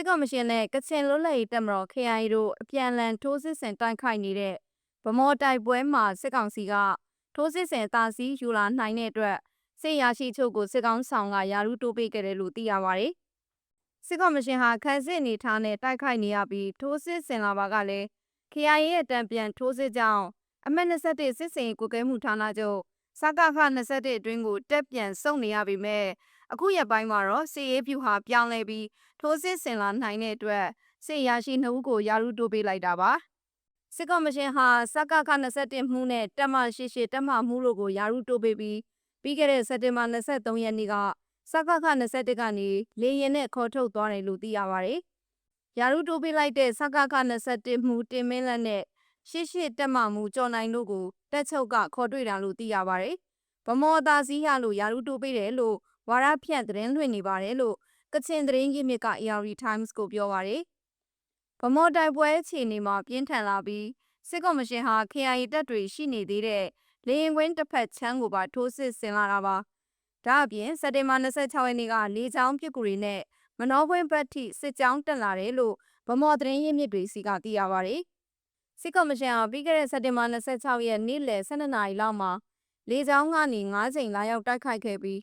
စစ်ကောင်မရှင်နဲ့ကချင်လွတ်လပ်ရေးတပ်မတော် KIA တို့အပြန်အလှန်ထိုးစစ်ဆင်တိုက်ခိုက်နေတဲ့ဗမော်တိုက်ပွဲမှာစစ်ကောင်စီကထိုးစစ်ဆင်တာစီယူလာနိုင်တဲ့အတွက်စစ်ရရှိချုပ်ကိုစစ်ကောင်ဆောင်ကယာရုတိုးပေးခဲ့တယ်လို့သိရပါတယ်။စစ်ကောင်မရှင်ဟာခန်းစစ်အနေထားနဲ့တိုက်ခိုက်နေရပြီးထိုးစစ်ဆင်လာပါကလည်း KIA ရဲ့တံပြန်ထိုးစစ်ကြောင့်အမက်21စစ်စင်ကိုကဲမှုဌာနချုပ်စကခ21အတွင်းကိုတက်ပြန်စုံနေရပေမဲ့ အခုရက်ပိုင်းမှာတော့စစ်ရေးဖြူဟာပြောင်းလဲပြီးထိုးစစ်ဆင်လာနိုင်တဲ့အတွက်စစ်ရရှိနှုတ်ကိုယာရုတိုးပေးလိုက်တာပါစစ်ကော်မရှင်ဟာစကခ21မှုနဲ့တက်မရှိရှိတက်မမှုတို့ကိုယာရုတိုးပေးပြီးပြီးခဲ့တဲ့စက်တင်ဘာ23ရက်နေ့ကစကခ21ကနေလေရင်နဲ့ခေါ်ထုတ်သွားတယ်လို့သိရပါတယ်ယာရုတိုးပေးလိုက်တဲ့စကခ21မှုတင်မင်းလက်နဲ့ရှေ့ရှေ့တက်မှမှုကြော်နိုင်လို့ကိုတက်ချုပ်ကခေါ်တွေ့တာလို့သိရပါတယ်ဗမော်သားစည်းရလို့ယာရုတိုးပေးတယ်လို့ ဝါရဖြန့်သတင်းလွှင့်နေပါတယ်လို့ကချင်သတင်းရင်းမြစ်က AR Times ကိုပြောပါရယ်ဗမော်တိုက်ပွဲအခြေအနေမှာပြင်းထန်လာပြီးစစ်ကော်မရှင်ဟာ KIA တပ်တွေရှိနေသေးတဲ့လေရင်ကွင်းတစ်ဖက်ချမ်းကိုပါထိုးစစ်ဆင်လာတာပါဒါအပြင်စက်တင်ဘာ26ရက်နေ့ကလေချောင်းပြစ်ကူတွေနဲ့မနောပွင့်ဘက်ထိစစ်ကြောင်းတက်လာတယ်လို့ဗမော်သတင်းရင်းမြစ်တွေစီကသိရပါရယ်စစ်ကော်မရှင်ဟာပြီးခဲ့တဲ့စက်တင်ဘာ26ရက်နေ့လယ်12နာရီလောက်မှာလေချောင်းကနေ9ချိန်လာရောက်တိုက်ခိုက်ခဲ့ပြီး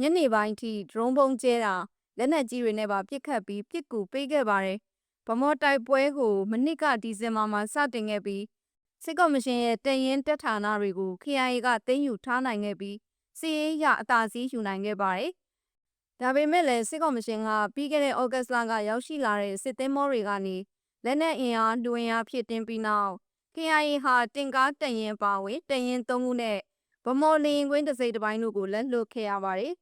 ညနေပိုင်းထိဒရုန်းပုံကျဲတာလက်နက်ကြီးတွေနဲ့ပါပစ်ခတ်ပြီးပစ်ကူပေးခဲ့ပါတယ်။ဗမော်တိုက်ပွဲကိုမနစ်ကဒီဇင်ဘာမှာစတင်ခဲ့ပြီးစစ်ကော်မရှင်ရဲ့တရင်တက်ဌာနတွေကို KIA ကသိမ်းယူထားနိုင်ခဲ့ပြီးစီးရေးရအသာစီးယူနိုင်ခဲ့ပါတယ်။ဒါပေမဲ့လည်းစစ်ကော်မရှင်ကပြီးခဲ့တဲ့ဩဂတ်လကရောက်ရှိလာတဲ့စစ်သင်းမောတွေကနေလက်နက်အင်အားလူအင်အားဖြစ်တင်ပြီးနောက် KIA ဟာတင်ကားတရင်ပါဝင်တရင်၃ခုနဲ့ဗမော်လင်းကွင်းတစိတစ်ပိုင်းတို့ကိုလက်လွတ်ခဲ့ရပါတယ်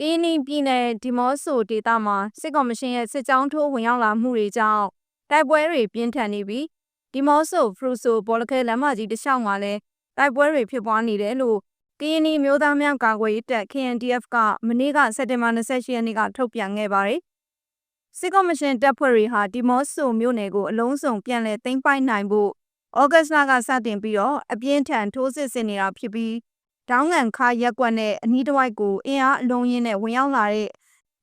ကင်းနီပြည်နယ်ဒီမော့ဆိုဒေသမှာစစ်ကောင်မရှင်ရဲ့စစ်ကြောင်းထိုးဝင်ရောက်လာမှုတွေကြောင့်တိုက်ပွဲတွေပြင်းထန်နေပြီးဒီမော့ဆိုဖရူဆိုဘောလခဲလမ်းမကြီးတစ်လျှောက်မှာလည်းတိုက်ပွဲတွေဖြစ်ပွားနေတယ်လို့ကင်းနီမျိုးသားများကာကွယ်ရေးတပ် KNDF ကမနေ့ကစက်တင်ဘာ28ရက်နေ့ကထုတ်ပြန်ခဲ့ပါတယ်စစ်ကောင်မရှင်တပ်ဖွဲ့တွေဟာဒီမော့ဆိုမြို့နယ်ကိုအလုံးစုံပြန်လည်သိမ်းပိုက်နိုင်ဖို့ဩဂတ်စ်လကစတင်ပြီးတော့အပြင်းထန်ထိုးစစ်ဆင်နေတာဖြစ်ပြီး ဒေါင်းငံခါရက်ကွက်နဲ့အနီးတစ်ဝိုက်ကိုအင်အားအလုံးရင်းနဲ့ဝင်ရောက်လာတဲ့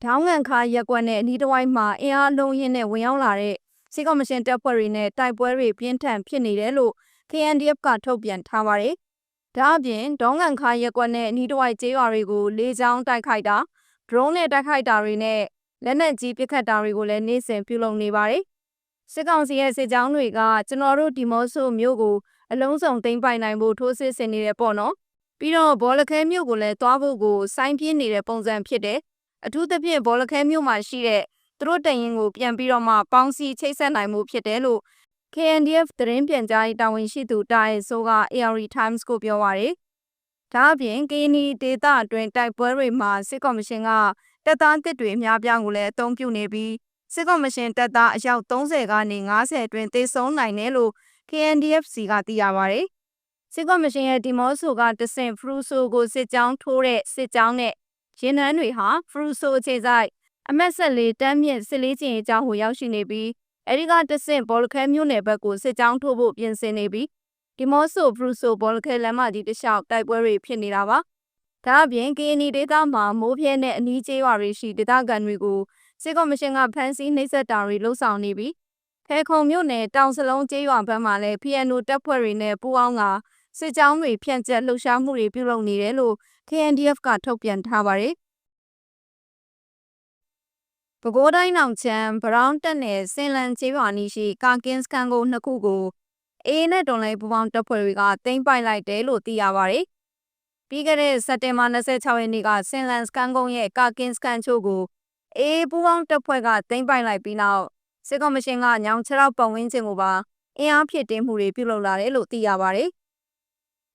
ဒေါင်းငံခါရက်ကွက်နဲ့အနီးတစ်ဝိုက်မှာအင်အားအလုံးရင်းနဲ့ဝင်ရောက်လာတဲ့စီကော်မရှင်တပ်ဖွဲ့တွေနဲ့တိုက်ပွဲတွေပြင်းထန်ဖြစ်နေတယ်လို့ KNDF ကထုတ်ပြန်ထားပါတယ်။ဒါအပြင်ဒေါင်းငံခါရက်ကွက်နဲ့အနီးတစ်ဝိုက်ကျေးရွာတွေကိုလေကြောင်းတိုက်ခိုက်တာဒရုန်းနဲ့တိုက်ခိုက်တာတွေနဲ့လက်နက်ကြီးပစ်ခတ်တာတွေကိုလည်းနေ့စဉ်ပြုလုပ်နေပါတယ်။စစ်ကောင်စီရဲ့စစ်ကြောင်းတွေကကျွန်တော်တို့ဒီမော့ဆိုမြို့ကိုအလုံးစုံသိမ်းပိုက်နိုင်ဖို့ထိုးစစ်ဆင်နေတယ်ပေါ့နော် ပြီးတော့ဘောလခဲမြို့ကိုလည်းသွားဖို့ကိုစိုင်းပြင်းနေတဲ့ပုံစံဖြစ်တယ်အထူးသဖြင့်ဘောလခဲမြို့မှာရှိတဲ့သူတို့တရင်ကိုပြန်ပြီးတော့မှပေါင်းစည်းချိတ်ဆက်နိုင်မှုဖြစ်တယ်လို့ KNDF သတင်းပြန်ကြားရေးတာဝန်ရှိသူတာရဲဆိုးက AR Times ကိုပြောပါရယ်ဒါအပြင်ကင်းနီဒေတာအတွင်းတိုက်ပွဲတွေမှာစစ်ကော်မရှင်ကတပ်သားတစ်တွေအများပြားကိုလည်းအသုံးပြုနေပြီးစစ်ကော်မရှင်တပ်သားအယောက်30ကနေ90အတွင်းတေဆုံးနိုင်တယ်လို့ KNDFC ကသိရပါဗျ။ စစ်ကော်မရှင်ရဲ့ဒီမော့ဆိုကတဆင့်ဖရူဆိုကိုစစ်ကြောင်းထိုးတဲ့စစ်ကြောင်းနဲ့ရင်နန်းတွေဟာဖရူဆိုအခြေဆိုင်အမက်ဆက်လေးတမ်းမြင့်စစ်လေးကျင်အကြောင်းကိုရောက်ရှိနေပြီးအဲဒီကတဆင့်ဘောလခဲမြို့နယ်ဘက်ကိုစစ်ကြောင်းထိုးဖို့ပြင်ဆင်နေပြီးဒီမော့ဆိုဖရူဆိုဘောလခဲလမ်းမကြီးတစ်လျှောက်တိုက်ပွဲတွေဖြစ်နေတာပါ။ဒါအပြင်ကင်းနီဒေသမှာမိုးပြဲနဲ့အနီးကျေးရွာတွေရှိဒေသခံတွေကိုစစ်ကော်မရှင်ကဖမ်းဆီးနှိပ်စက်တာတွေလှုံ့ဆော်နေပြီးဖဲခုံမြို့နယ်တောင်စလုံးကျေးရွာဘက်မှာလည်း PNO တပ်ဖွဲ့တွေနဲ့ပူးပေါင်းက စစ်ကြောင်းတွေဖြန့်ကျက်လှုပ်ရှားမှုတွေပြုလုပ်နေတယ်လို့ KNDF ကထုတ်ပြန်ထားပါတယ်။ပဲခူးတိုင်းနောင်ချမ်းဘရောင်းတက်နယ်စင်လန်ကျေးရွာနီးရှိကာကင်းစကန်ကိုနှစ်ခုကိုအေးနဲ့တွန်လေးပူပေါင်းတပ်ဖွဲ့တွေကတင်ပိုက်လိုက်တယ်လို့သိရပါတယ်။ပြီးခဲ့တဲ့စက်တင်ဘာ26ရက်နေ့ကစင်လန်စကန်ကုန်းရဲ့ကာကင်းစကန်ချို့ကိုအေးပူပေါင်းတပ်ဖွဲ့ကတင်ပိုက်လိုက်ပြီးနောက်စစ်ကော်မရှင်ကညောင်ချရောက်ပတ်ဝန်းကျင်ကိုပါအင်အားဖြစ်တင်းမှုတွေပြုလုပ်လာတယ်လို့သိရပါတယ်။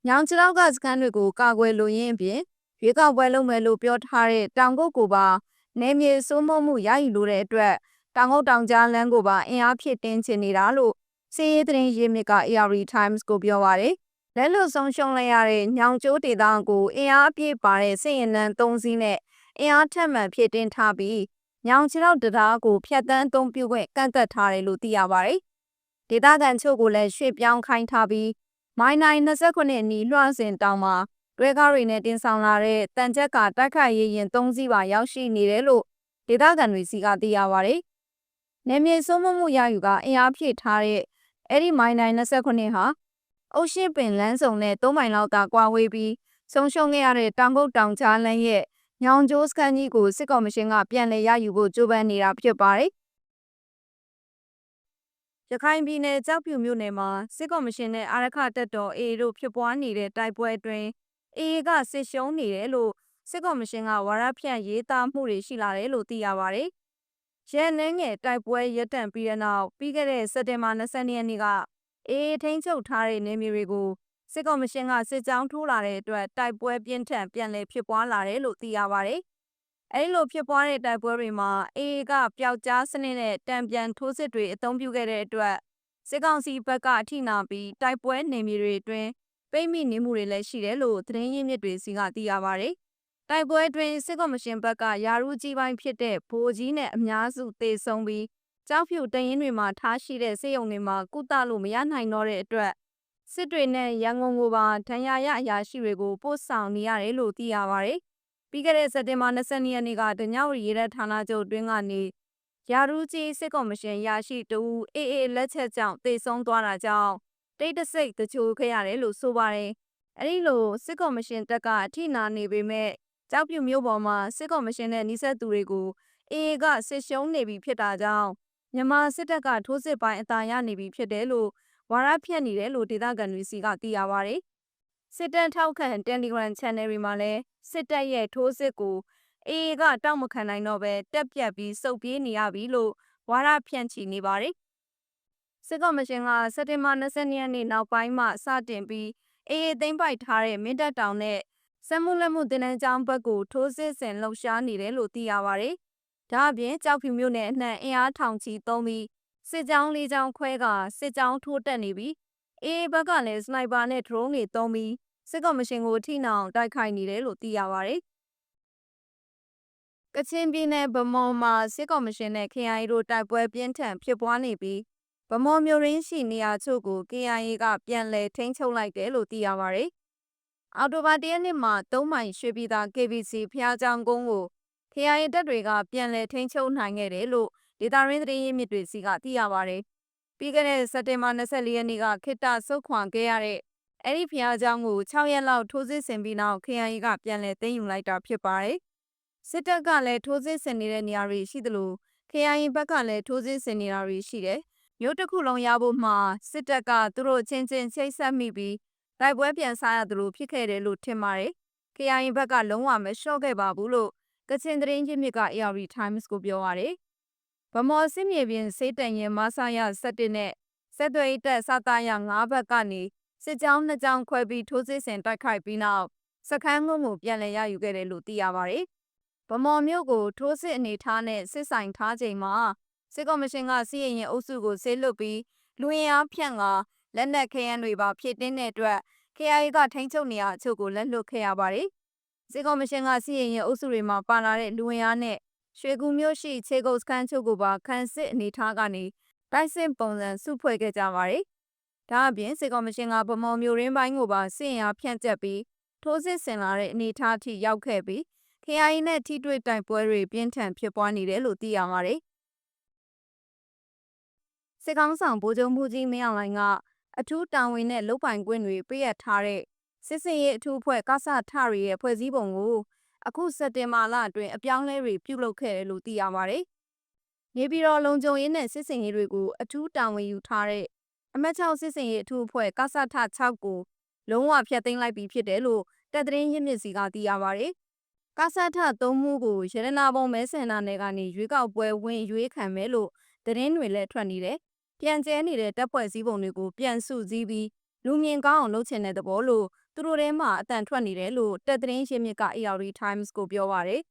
ညောင်ချရောက်ကစကန်တွေကိုကာကွယ်လိုရင်းအပြင်ရွေးကောက်ပွဲလုပ်မယ်လို့ပြောထားတဲ့တောင်ကုတ်ကိုပါနေမြေစိုးမိုးမှုရယူလိုတဲ့အတွက်တောင်ကုတ်တောင်ကြားလမ်းကိုပါအင်အားဖြစ်တင်းချင်နေတာလို့စီးရေးသတင်းရေးမြစ်က AR Times ကိုပြောပါတယ်။လက်လွတ်ဆုံးရှုံးလိုက်ရတဲ့ညောင်ကျိုးဒေသကိုအင်အားအပြည့်ပါတဲ့စစ်ရင်နန်း၃စီးနဲ့အင်အားထက်မှန်ဖြစ်တင်းထားပြီးညောင်ချောက်တရားကိုဖျက်ဆီးအသုံးပြုခွင့်ကန့်သက်ထားတယ်လို့သိရပါတယ်။ဒေသခံချို့ကိုလည်းရွှေ့ပြောင်းခိုင်းထားပြီး မိုင်းနိုင်29နီလွှမ်းစင်တောင်မှာတွဲကားတွေနဲ့တင်ဆောင်လာတဲ့တန်ချက်ကတိုက်ခိုက်ရေးရင်၃စီးပါရောက်ရှိနေတယ်လို့ဒေသခံတွေစီကသိရပါတယ်။နေမြေစိုးမိုးမှုရယူကအင်အားဖြည့်ထားတဲ့အဲ့ဒီမိုင်းတိုင်း29ဟာအုတ်ရှိပင်လမ်းစုံနဲ့3မိုင်လောက်သာကွာဝေးပြီးဆုံးရှုံးခဲ့ရတဲ့တောင်ကုတ်တောင်ကြားလမ်းရဲ့ညောင်ကျိုးစခန်းကြီးကိုစစ်ကော်မရှင်ကပြန်လည်ရယူဖို့ကြိုးပမ်းနေတာဖြစ်ပါတယ်။ ရခိုင်ပြည်နယ်ကြောက်ဖြူမြို့နယ်မှာစစ်ကော်မရှင်နဲ့အာရခတပ်တော်အေတို့ဖြစ်ပွားနေတဲ့တိုက်ပွဲအတွင်းအေကစစ်ရှုံးနေတယ်လို့စစ်ကော်မရှင်ကဝါရဖြန့်ရေးသားမှုတွေရှိလာတယ်လို့သိရပါတယ်။ရဲနှင်းငယ်တိုက်ပွဲရပ်တန့်ပြီးတဲ့နောက်ပြီးခဲ့တဲ့စက်တင်ဘာ22ရက်နေ့ကအေးထိန်းချုပ်ထားတဲ့နေမြေတွေကိုစစ်ကော်မရှင်ကစစ်ကြောင်းထိုးလာတဲ့အတွက်တိုက်ပွဲပြင်းထန်ပြန်လည်ဖြစ်ပွားလာတယ်လို့သိရပါတယ်။ အဲဒီလိုဖြစ်ပွားတဲ့တိုက်ပွဲတွေမှာအေးကပျောက်ကြားစနစ်နဲ့တံပြန်ထိုးစစ်တွေအသုံးပြုခဲ့တဲ့အတွက်စစ်ကောင်စီဘက်ကအထိနာပြီးတိုက်ပွဲနေမြေတွေအတွင်းပိတ်မိနေမှုတွေလည်းရှိတယ်လို့သတင်းရင်းမြစ်တွေစီကသိရပါတယ်။တိုက်ပွဲအတွင်းစစ်ကော်မရှင်ဘက်ကယာရုကြီးပိုင်းဖြစ်တဲ့ဗိုလ်ကြီးနဲ့အများစုတေဆုံးပြီးကြောက်ဖြူတရင်တွေမှာထားရှိတဲ့စေယုံတွေမှာကုသလို့မရနိုင်တော့တဲ့အတွက်စစ်တွေနဲ့ရန်ကုန်ကိုပါဒဏ်ရာရအရာရှိတွေကိုပို့ဆောင်နေရတယ်လို့သိရပါတယ်။ ပြီးခဲ့တဲ့စက်တင်ဘာ22ရက်နေ့ကဒညဝရီရဲဌာနချုပ်တွင်းကနေရာရူးကြီးစစ်ကော်မရှင်ရရှိတူအေးအေးလက်ချက်ကြောင့်တေဆုံးသွားတာကြောင့်တိတ်တဆိတ်တချို့ခဲ့ရတယ်လို့ဆိုပါတယ်။အဲဒီလိုစစ်ကော်မရှင်တက်ကအထိနာနေပေမဲ့ကြောက်ပြူမျိုးပေါ်မှာစစ်ကော်မရှင်နဲ့နှိစက်သူတွေကိုအေးကစစ်ရှုံးနေပြီဖြစ်တာကြောင့်မြန်မာစစ်တပ်ကထိုးစစ်ပိုင်းအသာရနေပြီဖြစ်တယ်လို့ဝါရဖြန့်နေတယ်လို့ဒေသခံတွေစီကသိရပါတယ်။ စစ်တပ်ထောက်ခံ Telegram Channel တွေမှာလည်းစစ်တပ်ရဲ့ထိုးစစ်ကိုအေးကတောက်မခံနိုင်တော့ပဲတက်ပြတ်ပြီးစုပ်ပြေးနေရပြီလို့ဝါရဖြန့်ချီနေပါတယ်။စစ်ကော်မရှင်ကစက်တင်ဘာ22ရက်နေ့နောက်ပိုင်းမှစတင်ပြီးအေးသိမ့်ပိုက်ထားတဲ့မင်းတပ်တောင်နဲ့စက်မှုလက်မှုတင်နန်းကျောင်းဘက်ကိုထိုးစစ်ဆင်လှုပ်ရှားနေတယ်လို့သိရပါတယ်။ဒါအပြင်ကြောက်ဖြူမြို့နယ်အနှံ့အင်အားထောင်ချီသုံးပြီးစစ်ကြောင်းလေးကြောင်းခွဲကစစ်ကြောင်းထိုးတက်နေပြီး အေးဘက်ကလည်းစနိုက်ပါနဲ့ drone တွေသုံးပြီးစစ်ကော်မရှင်ကိုထိနှောင်တိုက်ခိုက်နေတယ်လို့သိရပါတယ်။ကချင်ပြည်နယ်ဗမော်မှာစစ်ကော်မရှင်နဲ့ KIA တို့တိုက်ပွဲပြင်းထန်ဖြစ်ပွားနေပြီးဗမော်မြို့ရင်းရှိနေရာချို့ကို KIA ကပြန်လည်ထိန်းချုပ်လိုက်တယ်လို့သိရပါတယ်။အော်တိုဘာတရက်နေ့မှာ၃မိုင်ရွှေပြည်သာ KBC ဖျားကြောင်ကုန်းကို KIA တပ်တွေကပြန်လည်ထိန်းချုပ်နိုင်ခဲ့တယ်လို့ဒေတာရင်းသတင်းရင်းမြစ်တွေစီကသိရပါတယ်။ ပြီးခဲ့တဲ့စက်တင်ဘာ24ရက်နေ့ကခိတဆုတ်ခွာခဲ့ရတဲ့အဲ့ဒီဖျားเจ้าကို6ရက်လောက်ထိုးစစ်ဆင်ပြီးနောက် KIA ကပြန်လည်သိမ်းယူလိုက်တာဖြစ်ပါတယ်။စစ်တပ်ကလည်းထိုးစစ်ဆင်နေတဲ့နေရာတွေရှိသလို KIA ဘက်ကလည်းထိုးစစ်ဆင်နေတာတွေရှိတယ်။မြို့တစ်ခုလုံးရဖို့မှစစ်တပ်ကသူတို့ချင်းချင်းချိတ်ဆက်မိပြီးတိုက်ပွဲပြန်စားရသလိုဖြစ်ခဲ့တယ်လို့ထင်ပါတယ်။ KIA ဘက်ကလုံးဝမလျှော့ခဲ့ပါဘူးလို့ကချင်သတင်းချင်းမြစ်က AR Times ကိုပြောပါတယ်။ ဗမော်စစ်မြေပြင်စေးတန်ရင်မဆာရ17နဲ့ဆက်သွယ်တက်စတာရ9ဘက်ကနေစစ်ကြောင်းနှစ်ကြောင်းခွဲပြီးထိုးစစ်ဆင်တိုက်ခိုက်ပြီးနောက်စခန်းငုံကိုပြန်လည်ရယူခဲ့တယ်လို့သိရပါတယ်။ဗမော်မြို့ကိုထိုးစစ်အနေထားနဲ့စစ်ဆိုင်ထားချိန်မှာစစ်ကော်မရှင်ကစီးရင်အုပ်စုကိုဆေးလွတ်ပြီးလူရင်အားဖြန့်ကလက်နက်ခဲယမ်းတွေပါဖြစ်တင်းတဲ့အတွက် KIA ကထိန်းချုပ်နေရအချို့ကိုလက်လွတ်ခဲ့ရပါတယ်။စစ်ကော်မရှင်ကစီးရင်အုပ်စုတွေမှာပါလာတဲ့လူဝင်အားနဲ့ ရွှေကူမြို့ရှိခြေကုပ်စခန်းချုပ်ကိုပါခန်းစစ်အနေထားကနေတိုက်စစ်ပုံစံစုဖွဲ့ခဲ့ကြပါတယ်။ဒါအပြင်စစ်ကော်မရှင်ကဗမော်မျိုးရင်းပိုင်းကိုပါစစ်ရင်အားဖြန့်ကျက်ပြီးထိုးစစ်ဆင်လာတဲ့အနေထားအထိရောက်ခဲ့ပြီး KIA နဲ့ထိတွေ့တိုက်ပွဲတွေပြင်းထန်ဖြစ်ပွားနေတယ်လို့သိရပါတယ်။စစ်ကောင်ဆောင်ဗိုလ်ချုပ်မှုကြီးမင်းအောင်လှိုင်ကအထူးတာဝန်နဲ့လုပ်ပိုင်ခွင့်တွေပြည့်ရထားတဲ့စစ်စင်ရေးအထူးအဖွဲ့ကဆထရီရဲ့ဖွဲ့စည်းပုံကို အခုစက်တင်ဘာလအတွင်းအပြောင်းလဲတွေပြုလုပ်ခဲ့တယ်လို့သိရပါတယ်။နေပြည်တော်လုံခြုံရေးနဲ့စစ်စင်ရေးတွေကိုအထူးတာဝန်ယူထားတဲ့အမတ်6စစ်စင်ရေးအထူးအဖွဲ့ကဆထ6ကိုလုံးဝဖျက်သိမ်းလိုက်ပြီးဖြစ်တယ်လို့တပ်သတင်းရင်းမြစ်စီကသိရပါတယ်။ကဆထ3မှုကိုရတနာပုံမဲဆန္ဒနယ်ကနေရွေးကောက်ပွဲဝင်ရွေးခံမယ်လို့သတင်းတွေလည်းထွက်နေတယ်။ပြန်ကျဲနေတဲ့တပ်ဖွဲ့စည်းပုံတွေကိုပြန်စုစည်းပြီးလူမြင်ကောင်းအောင်လုပ်ချင်တဲ့သဘောလို့ သူတို့ထဲမှာအတန်ထွက်နေတယ်လို့တက်သတင်းရင်းမြစ်က AR Times ကိုပြောပါရယ်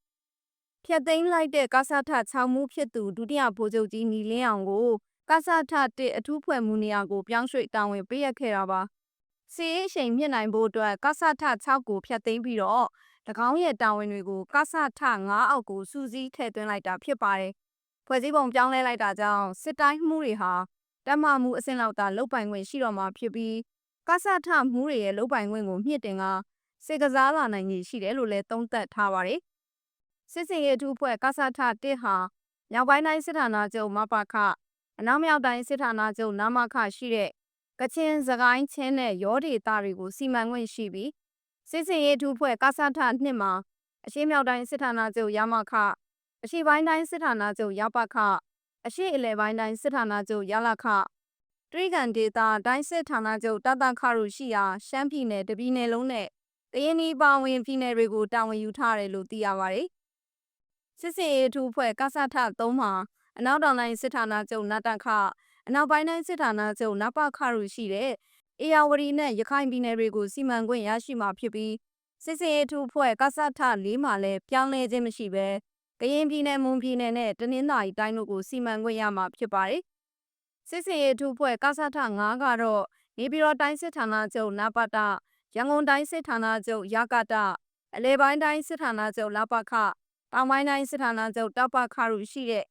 ဖြတ်သိမ်းလိုက်တဲ့ကာဆာထ6မှုဖြစ်သူဒုတိယဗိုလ်ချုပ်ကြီးနီလင်းအောင်ကိုကာဆာထ1အထူးဖွဲ့မှုနေရာကိုပြောင်းရွှေ့တာဝန်ပေးရခဲ့တာပါစီးအချိန်မြင့်နိုင်ဖို့အတွက်ကာဆာထ6ကိုဖြတ်သိမ်းပြီးတော့၎င်းရဲ့တာဝန်တွေကိုကာဆာထ9အောက်ကိုစူးစီးထည့်သွင်းလိုက်တာဖြစ်ပါတယ်ဖွဲ့စည်းပုံပြောင်းလဲလိုက်တာကြောင့်စစ်တိုင်းမှုတွေဟာတမမှုအဆင့်လောက်သာလုတ်ပိုင်ခွင့်ရှိတော့မှာဖြစ်ပြီး ကဆထမှုတွေရဲ့လုပိုင်ခွင့်ကိုမြင့်တင်ကစေကစားလာနိုင်ရည်ရှိတယ်လို့လည်းသုံးသပ်ထားပါတယ်စစ်စင်ရေးအထူးဖွဲ့ကဆထတစ်ဟာမြောက်ပိုင်းတိုင်းစစ်ဌာနချုပ်မပခအနောက်မြောက်တိုင်းစစ်ဌာနချုပ်နမခရှိတဲ့ကချင်စကိုင်းချင်းနဲ့ရောဒေသတွေကိုစီမံခွင့်ရှိပြီးစစ်စင်ရေးအထူးဖွဲ့ကဆထနှစ်မှာအရှေ့မြောက်တိုင်းစစ်ဌာနချုပ်ရမခအရှေ့ပိုင်းတိုင်းစစ်ဌာနချုပ်ရပခအရှေ့အလယ်ပိုင်းတိုင်းစစ်ဌာနချုပ်ရလခ တရိကန်ဒေသတိုင်းစစ်ဌာနချုပ်တတခရုရှိရာရှမ်းပြည်နယ်တပြည်နယ်လုံးနဲ့ကရင်ပြည်ပါဝင်ပြည်နယ်တွေကိုတာဝန်ယူထားတယ်လို့သိရပါတယ်။စစ်စင်ရေးအထူးဖွဲ့ကဆထ3မှာအနောက်တောင်တိုင်းစစ်ဌာနချုပ်နတခအနောက်ပိုင်းတိုင်းစစ်ဌာနချုပ်နပခရုရှိတဲ့အေယာဝတီနဲ့ရခိုင်ပြည်နယ်တွေကိုစီမံခွင့်ရရှိမှာဖြစ်ပြီးစစ်စင်ရေးအထူးဖွဲ့ကဆထ၄မှာလည်းပြောင်းလဲခြင်းမရှိဘဲကရင်ပြည်နယ်မွန်ပြည်နယ်နဲ့တနင်္သာရီတိုင်းတို့ကိုစီမံခွင့်ရမှာဖြစ်ပါတယ်။ စစ်စင်ရေးအထူးဖွဲ့ကဆထ9ကတော့နေပြည်တော်တိုင်းစစ်ဌာနချုပ်နပတရန်ကုန်တိုင်းစစ်ဌာနချုပ်ရကတအလဲပိုင်းတိုင်းစစ်ဌာနချုပ်လပခတောင်ပိုင်းတိုင်းစစ်ဌာနချုပ်တောက်ပခရုရှိတဲ့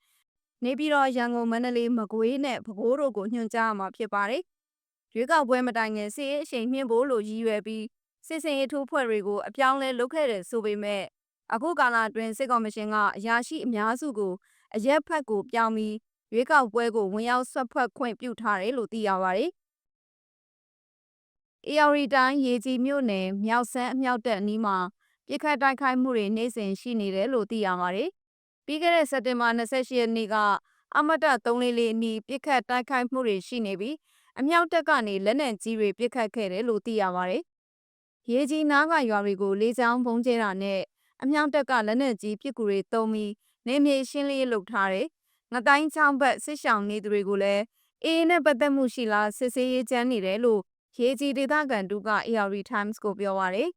နေပြည်တော်ရန်ကုန်မန္တလေးမကွေးနဲ့ပဲခူးတို့ကိုညွှန်ကြားမှာဖြစ်ပါတယ်။ရွေးကောက်ပွဲမတိုင်ခင်စစ်ရေးအရှိန်မြင့်ဖို့လို့ရည်ရွယ်ပြီးစစ်စင်ရေးထိုးဖွဲ့တွေကိုအပြောင်းလဲလုပ်ခဲ့တယ်ဆိုပေမဲ့အခုကာလအတွင်းစစ်ကော်မရှင်ကအရာရှိအများစုကိုအရက်ဖက်ကိုပြောင်းပြီး ရွေးကောက်ပွဲကိုဝင်ရောက်ဆွတ်ဖက်ခွင့်ပြုထားတယ်လို့သိရပါတယ်။ AR တိုင်းရေကြီးမြို့နယ်မြောက်ဆန်းအမြောက်တက်အနီးမှာပြစ်ခတ်တိုက်ခိုက်မှုတွေနေ့စဉ်ရှိနေတယ်လို့သိရပါတယ်။ပြီးခဲ့တဲ့စက်တင်ဘာ28ရက်နေ့ကအမတ344အနီးပြစ်ခတ်တိုက်ခိုက်မှုတွေရှိနေပြီးအမြောက်တက်ကနေလက်နက်ကြီးတွေပြစ်ခတ်ခဲ့တယ်လို့သိရပါတယ်။ရေကြီးနားကရွာတွေကိုလေးချောင်းပုံကျဲတာနဲ့အမြောက်တက်ကလက်နက်ကြီးပစ်ကူတွေတုံးပြီးနေမြေရှင်းလင်းလုပ်ထားတယ်။ ငတိုင်းချောင်းဘက်စစ်ဆောင်နေသူတွေကိုလည်းအေးနဲ့ပတ်သက်မှုရှိလားစစ်ဆေးရေးကြမ်းနေတယ်လို့ရေကြီးဒေသခံတူက AR Times ကိုပြောပါရယ်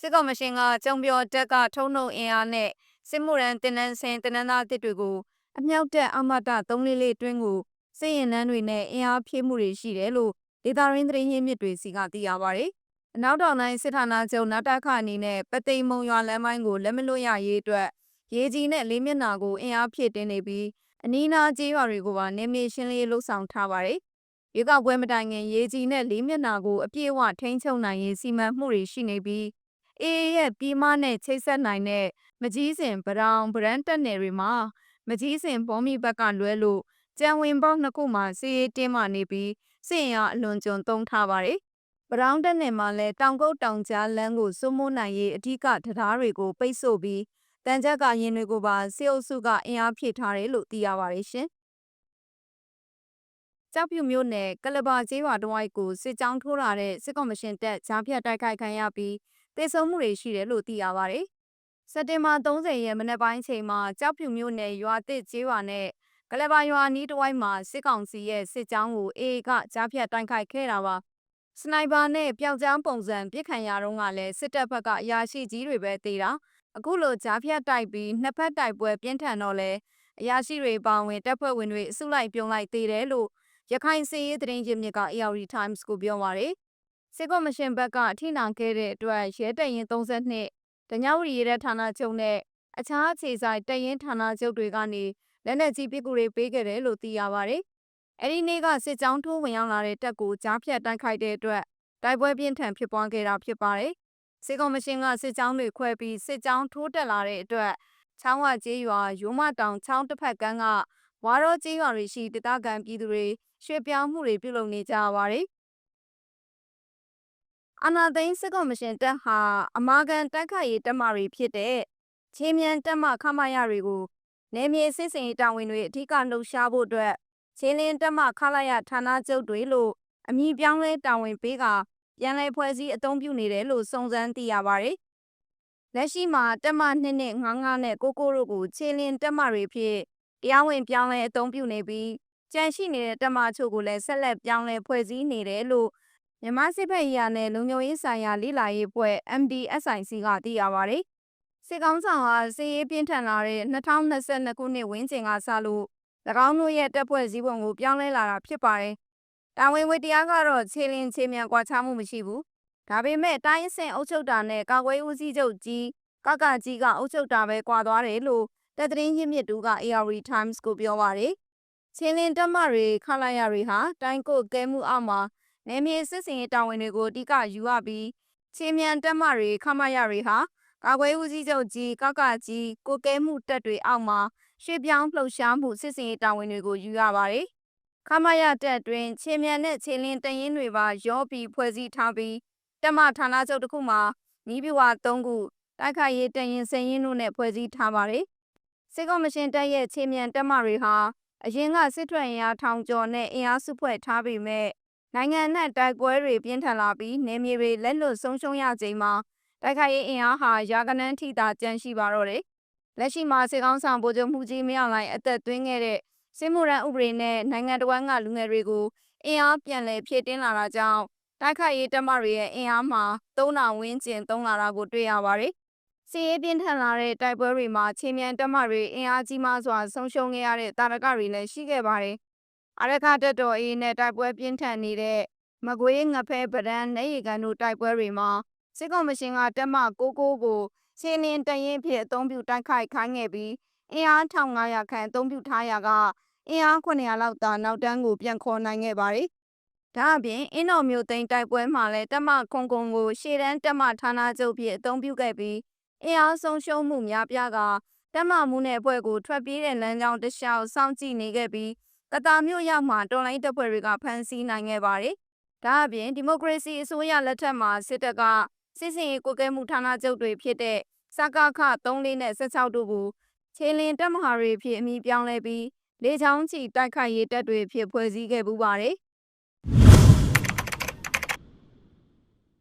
စစ်ကော်မရှင်ကကြုံပြောတက်ကထုံနှုံအင်အားနဲ့စစ်မှုရန်တင်နန်းစင်တင်နန်းသားတစ်တွေကိုအမြောက်တက်အမတ344တွင်းကိုစစ်ရင်နှန်းတွေနဲ့အင်အားဖြည့်မှုတွေရှိတယ်လို့ဒေတာရင်းသတင်းရင်းမြစ်တွေစီကသိရပါရယ်အနောက်တောင်တိုင်းစစ်ဌာနချုပ်နတခအနေနဲ့ပသိမ်မုံရွာလမ်းပိုင်းကိုလက်မလွတ်ရရေးအတွက်ရေကြီးနဲ့လေးမျက်နှာကိုအင်အားဖြည့်တင်းနေပြီး အနီးနားကျေးရွာတွေကိုပါနေမြေရှင်းလင်းလှုပ်ဆောင်ထားပါတယ်။ရေကောက်ပွဲမတိုင်ခင်ရေကြီးနဲ့လေးမျက်နှာကိုအပြည့်အဝထိန်းချုပ်နိုင်ရေးစီမံမှုတွေရှိနေပြီးအေးရဲ့ပြည်မနဲ့ချိတ်ဆက်နိုင်တဲ့မကြီးစင်ဗရောင်ဗရန်တက်နယ်တွေမှာမကြီးစင်ပေါ်မီဘက်ကလွဲလို့ကြံဝင်ပေါက်နှစ်ခုမှာစီးရေးတင်းမှနေပြီးစစ်ရင်အလွန်ကျွံသုံးထားပါတယ်။ဗရောင်းတက်နယ်မှာလည်းတောင်ကုတ်တောင်ကြားလမ်းကိုစိုးမိုးနိုင်ရေးအထူးကတရားတွေကိုပိတ်ဆို့ပြီး တန်ကြက်ကရင်တွေကိုပါစေအုပ်စုကအင်အားဖြည့်ထားတယ်လို့သိရပါတယ်ရှင်။ကြောက်ဖြူမျိုးနယ်ကလဘာကျေးရွာတဝိုက်ကိုစစ်ကြောင်းထိုးလာတဲ့စစ်ကော်မရှင်တပ်ဂျားဖြတ်တိုက်ခိုက်ခံရပြီးတေဆုံးမှုတွေရှိတယ်လို့သိရပါတယ်။စက်တင်ဘာ30ရက်မနက်ပိုင်းချိန်မှာကြောက်ဖြူမျိုးနယ်ရွာတစ်ကျေးရွာနဲ့ကလဘာရွာနီးတဝိုက်မှာစစ်ကောင်စီရဲ့စစ်ကြောင်းကိုအေအေကကြားဖြတ်တိုက်ခိုက်ခဲ့တာပါ။စနိုက်ပါနဲ့ပျောက်ကြားပုံစံပြစ်ခံရတော့ကလည်းစစ်တပ်ဘက်ကအရာရှိကြီးတွေပဲသေးတာ အခုလိုကြားဖြတ်တိုက်ပြီးနှစ်ဖက်တိုက်ပွဲပြင်းထန်တော့လဲအရာရှိတွေပါဝင်တပ်ဖွဲ့ဝင်တွေအစုလိုက်ပြုံလိုက်သေးတယ်လို့ရခိုင်စစ်ရေးသတင်းရင်းမြစ်က AR Times ကိုပြောပါရယ်စစ်ကော်မရှင်ဘက်ကအထိနာခဲ့တဲ့အတွက်ရဲတပ်ရင်32တညဝရီရဲဌာနချုပ်နဲ့အခြားအခြေဆိုင်တရင်ဌာနချုပ်တွေကနေလက်နက်ကြီးပစ်ကူတွေပေးခဲ့တယ်လို့သိရပါဗျ။အဲဒီနေ့ကစစ်ကြောင်းထိုးဝင်ရောက်လာတဲ့တပ်ကိုကြားဖြတ်တိုက်ခိုက်တဲ့အတွက်တိုက်ပွဲပြင်းထန်ဖြစ်ပွားခဲ့တာဖြစ်ပါတယ်။ စစ်ကော်မရှင်ကစစ်ကြောင်းတွေခွဲပြီးစစ်ကြောင်းထိုးတက်လာတဲ့အတွက်ချောင်းဝကျေးရွာရိုးမတောင်ချောင်းတစ်ဖက်ကမ်းကဝါရောကျေးရွာတွေရှိဒေသခံပြည်သူတွေရွှေ့ပြောင်းမှုတွေပြုလုပ်နေကြပါတယ်။အနာသိန်းစစ်ကော်မရှင်တပ်ဟာအမာကန်တိုက်ခိုက်ရေးတပ်မတွေဖြစ်တဲ့ချင်းမြန်တပ်မခမရတွေကိုနယ်မြေစစ်စင်ရေးတာဝန်တွေအထူးကလှုပ်ရှားဖို့အတွက်ချင်းလင်းတပ်မခလာရဌာနချုပ်တွေလို့အမည်ပြောင်းလဲတာဝန်ပေးက ပြန်လည်ဖွဲ့စည်းအသုံးပြုနေတယ်လို့စုံစမ်းသိရပါတယ်။လက်ရှိမှာတက်မ2နဲ့99နဲ့ကိုကိုတို့ကိုချင်းလင်းတက်မတွေဖြစ်တရားဝင်ပြောင်းလဲအသုံးပြုနေပြီးကြန့်ရှိနေတဲ့တက်မချို့ကိုလည်းဆက်လက်ပြောင်းလဲဖွဲ့စည်းနေတယ်လို့မြန်မာစစ်ဘက်ရေးရာနဲ့လုံခြုံရေးဆိုင်ရာလိလာရေးအဖွဲ့ MDSIC ကသိရပါတယ်။စစ်ကောင်းဆောင်ဟာစစ်ရေးပြင်းထန်လာတဲ့2022ခုနှစ်ဝန်းကျင်ကစလို့၎င်းတို့ရဲ့တပ်ဖွဲ့စည်းပုံကိုပြောင်းလဲလာတာဖြစ်ပါတယ်။ တာဝန်ဝတ္တရားကတော့ခြေလင်းခြေမြန်ကွာခြားမှုမရှိဘူး။ဒါပေမဲ့တိုင်းအဆင့်အုပ်ချုပ်တာနဲ့ကာကွယ်ဦးစီးချုပ်ကြီးကကကြီးကအုပ်ချုပ်တာပဲကွာသွားတယ်လို့တပ်သတင်းရင်းမြစ်တူက AR Times ကိုပြောပါတယ်။ချင်းလင်းတက်မတွေခလာရတွေဟာတိုင်းကိုကဲမှုအောက်မှာနယ်မြေစစ်စင်ရေးတာဝန်တွေကိုအဓိကယူရပြီးချင်းမြန်တက်မတွေခမရတွေဟာကာကွယ်ဦးစီးချုပ်ကြီးကောက်ကကြီးကိုကဲမှုတပ်တွေအောက်မှာရွှေ့ပြောင်းလှုပ်ရှားမှုစစ်စင်ရေးတာဝန်တွေကိုယူရပါတယ်။ ခမရတပ်အတွင်းခြေမြန်နဲ့ခြေလင်းတရင်တွေပါရောပြီးဖွဲ့စည်းထားပြီးတက်မဌာနချုပ်တစ်ခုမှာနီးပြဝ၃ခုတိုက်ခိုက်ရေးတရင်စရင်တို့နဲ့ဖွဲ့စည်းထားပါတယ်။စစ်ကော်မရှင်တပ်ရဲ့ခြေမြန်တက်မတွေဟာအရင်ကစစ်ထွက်အင်အားထောင်ကျော်နဲ့အင်အားစုဖွဲ့ထားပေမဲ့နိုင်ငံနဲ့တိုက်ပွဲတွေပြင်းထန်လာပြီးနေမြေတွေလက်လွတ်ဆုံးရှုံးရချိန်မှာတိုက်ခိုက်ရေးအင်အားဟာရာကနန်းထိသာကျန်ရှိပါတော့တယ်။လက်ရှိမှာစစ်ကောင်းဆောင်ဗိုလ်ချုပ်မှုကြီးမင်းအောင်လှိုင်အသက်သွင်းခဲ့တဲ့ စစ်မှုရန်ဥပဒေနဲ့နိုင်ငံတော်ဝန်ကလူငယ်တွေကိုအင်အားပြန်လည်ဖြည့်တင်းလာတာကြောင့်တိုက်ခိုက်ရေးတပ်မတွေရဲ့အင်အားမှာ၃နာဝန်းကျင်သုံးလာတာကိုတွေ့ရပါတယ်။စီရေးပြင်းထန်လာတဲ့တိုက်ပွဲတွေမှာချင်းမြန်တပ်မတွေအင်အားကြီးမားစွာဆုံးရှုံးခဲ့ရတဲ့တာရကတွေလည်းရှိခဲ့ပါတယ်။အရခတက်တော်အေးနဲ့တိုက်ပွဲပြင်းထန်နေတဲ့မကွေးငဖဲပဒန်းနေရီကန်တို့တိုက်ပွဲတွေမှာစစ်ကောင်မရှင်ကတက်မကိုကိုကိုခြေလင်းတရင်ဖြစ်အုံပြုတိုက်ခိုက်ခိုင်းခဲ့ပြီး အင်အား1500ခန့်အုံပြုထားရာကအင်အား900လောက်သာနောက်တန်းကိုပြန်ခေါ်နိုင်ခဲ့ပါတယ်။ဒါအပြင်အင်းတော်မျိုးသိန်းတိုက်ပွဲမှာလည်းတက်မခုံကုံကိုရှေ့တန်းတက်မဌာနချုပ်ဖြစ်အုံပြုခဲ့ပြီးအင်အားဆုံးရှုံးမှုများပြားကတက်မမှုနဲ့အဖွဲ့ကိုထွက်ပြေးတဲ့လမ်းကြောင်းတစ်လျှောက်စောင့်ကြည့်နေခဲ့ပြီးကတာမျိုးရောက်မှတော်လိုင်းတပ်ဖွဲ့တွေကဖမ်းဆီးနိုင်ခဲ့ပါတယ်။ဒါအပြင်ဒီမိုကရေစီအစိုးရလက်ထက်မှာစစ်တပ်ကစစ်စင်ရေးကိုကဲမှုဌာနချုပ်တွေဖြစ်တဲ့စကခ34နဲ့16တို့ကို ခြေလင်းတပ်မဟာတွေဖြစ်အမည်ပြောင်းလဲပြီးလေချောင်းချီတိုက်ခိုက်ရေးတပ်တွေဖြစ်ဖွဲ့စည်းခဲ့ပူးပါတယ်